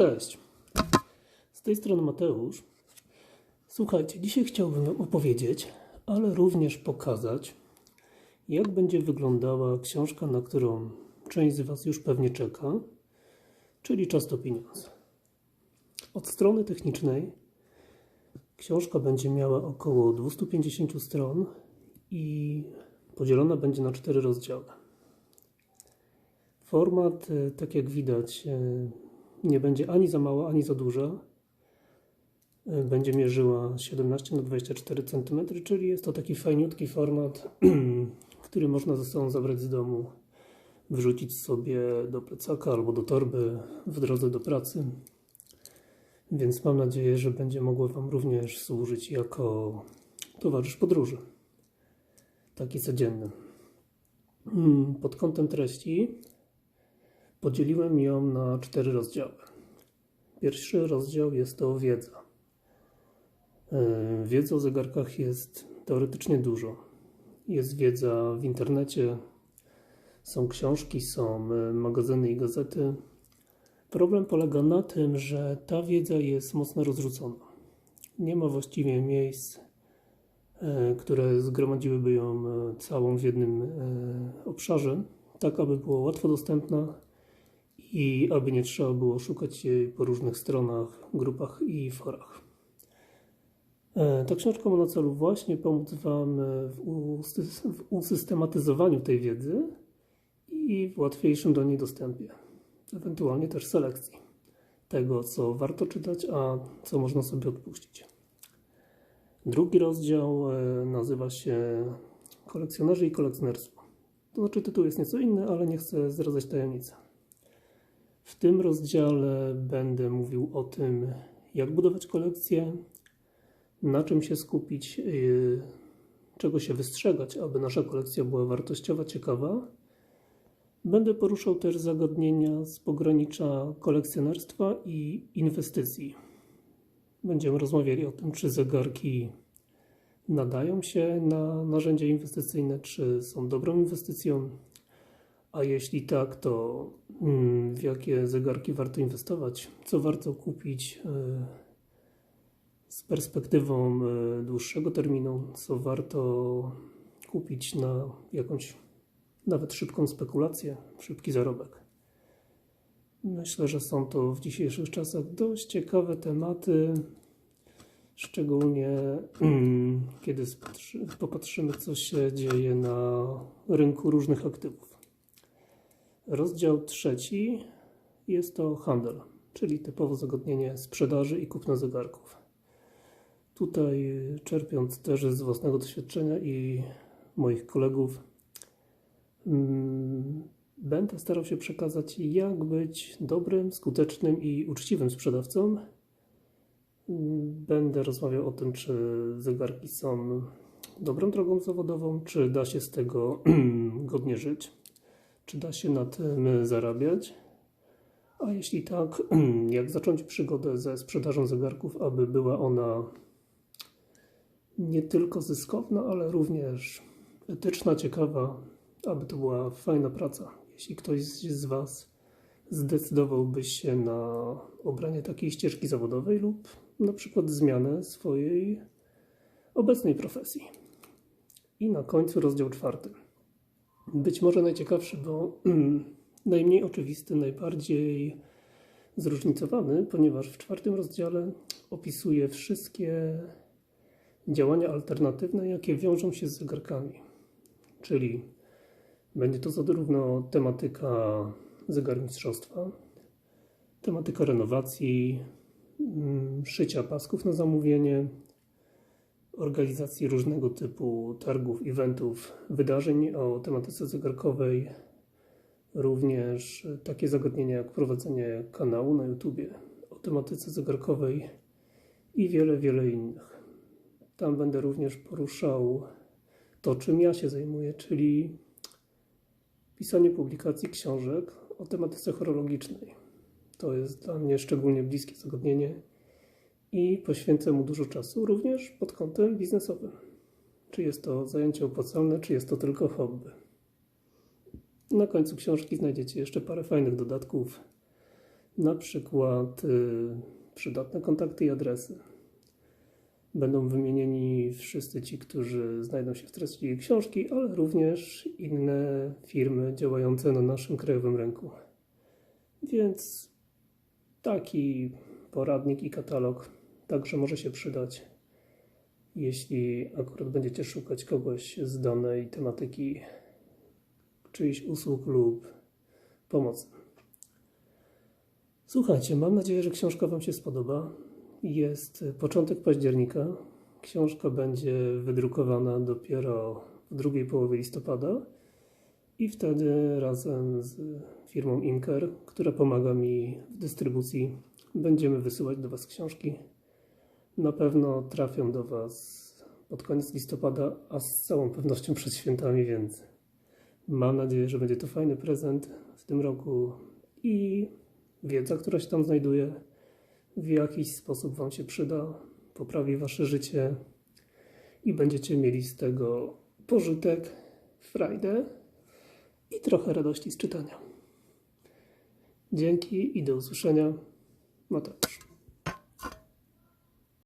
Cześć. Z tej strony Mateusz. Słuchajcie, dzisiaj chciałbym Wam opowiedzieć, ale również pokazać, jak będzie wyglądała książka, na którą część z Was już pewnie czeka, czyli Czas to pieniądz. Od strony technicznej książka będzie miała około 250 stron i podzielona będzie na cztery rozdziały. Format, e, tak jak widać, e, nie będzie ani za mała, ani za duża. E, Będzie mierzyła 17 na 24 cm, czyli jest to taki fajniutki format, który można ze sobą zabrać z domu, wrzucić sobie do plecaka albo do torby w drodze do pracy. Więc mam nadzieję, że będzie mogło Wam również służyć jako towarzysz podróży. Taki codzienny. Mm, Pod kątem treści podzieliłem ją na cztery rozdziały. Pierwszy rozdział jest to wiedza. Yy, Wiedzy o zegarkach jest teoretycznie dużo. Jest wiedza w internecie, są książki, są yy, magazyny i gazety. Problem polega na tym, że ta wiedza jest mocno rozrzucona. Nie ma właściwie miejsc, yy, które zgromadziłyby ją całą w jednym obszarze, tak aby była łatwo dostępna i aby nie trzeba było szukać jej po różnych stronach, grupach i forach. E, Ta książka ma na celu właśnie pomóc Wam w usystematyzowaniu tej wiedzy i w łatwiejszym do niej dostępie, ewentualnie też selekcji tego, co warto czytać, a co można sobie odpuścić. Drugi rozdział e, nazywa się Kolekcjonerzy i kolekcjonerstwo. To znaczy tytuł jest nieco inny, ale nie chcę zdradzać tajemnicy. W tym rozdziale będę mówił o tym, jak budować kolekcję, na czym się skupić, yy, czego się wystrzegać, aby nasza kolekcja była wartościowa, ciekawa. Będę poruszał też zagadnienia z pogranicza kolekcjonerstwa i inwestycji. Będziemy rozmawiali o tym, czy zegarki nadają się na narzędzia inwestycyjne, czy są dobrą inwestycją, a jeśli tak, to mm, w jakie zegarki warto inwestować, co warto kupić yy, z perspektywą yy, dłuższego terminu, co warto kupić na jakąś nawet szybką spekulację, szybki zarobek. Myślę, że są to w dzisiejszych czasach dość ciekawe tematy, szczególnie mm, kiedy popatrzymy, co się dzieje na rynku różnych aktywów. Rozdział trzeci jest to handel, czyli typowo zagadnienie sprzedaży i kupna zegarków. Tutaj y, czerpiąc też z własnego doświadczenia i moich kolegów, mm, będę starał się przekazać, jak być dobrym, skutecznym i uczciwym sprzedawcą. Będę rozmawiał o tym, czy zegarki są dobrą drogą zawodową, czy da się z tego godnie żyć czy da się na tym zarabiać? A jeśli tak, jak zacząć przygodę ze sprzedażą zegarków, aby była ona nie tylko zyskowna, ale również etyczna, ciekawa, aby to była fajna praca. Jeśli ktoś z Was zdecydowałby się na obranie takiej ścieżki zawodowej lub na przykład zmianę swojej obecnej profesji. I na końcu rozdział czwarty być może najciekawszy, bo najmniej oczywisty, najbardziej zróżnicowany, ponieważ w czwartym rozdziale opisuje wszystkie działania alternatywne, jakie wiążą się z zegarkami. Czyli będzie to zarówno tematyka zegarmistrzostwa, tematyka renowacji, mm, szycia pasków na zamówienie, organizacji różnego typu targów, eventów, wydarzeń o tematyce zegarkowej, również takie zagadnienia jak prowadzenie kanału na YouTubie o tematyce zegarkowej i wiele, wiele innych. Tam będę również poruszał to, czym ja się zajmuję, czyli pisanie publikacji książek o tematyce horologicznej. To jest dla mnie szczególnie bliskie zagadnienie i poświęcę mu dużo czasu, również pod kątem biznesowym. Czy jest to zajęcie opłacalne, czy jest to tylko hobby. Na końcu książki znajdziecie jeszcze parę fajnych dodatków, Na przykład y, przydatne kontakty i adresy. Będą wymienieni wszyscy ci, którzy znajdą się w treści książki, ale również inne firmy działające na naszym krajowym rynku. Więc taki poradnik i katalog także może się przydać, jeśli akurat będziecie szukać kogoś z danej tematyki, czyichś usług lub pomocy. Słuchajcie, mam nadzieję, że książka Wam się spodoba. Jest początek października. Książka będzie wydrukowana dopiero w drugiej połowie listopada i wtedy razem z firmą Imker, która pomaga mi w dystrybucji, będziemy wysyłać do Was książki. Na pewno trafią do Was pod koniec listopada, a z całą pewnością przed świętami, więc mam nadzieję, że będzie to fajny prezent w tym roku i wiedza, która się tam znajduje, w jakiś sposób Wam się przyda, poprawi Wasze życie i będziecie mieli z tego pożytek, frajdę i trochę radości z czytania. Dzięki i do usłyszenia. Mateusz.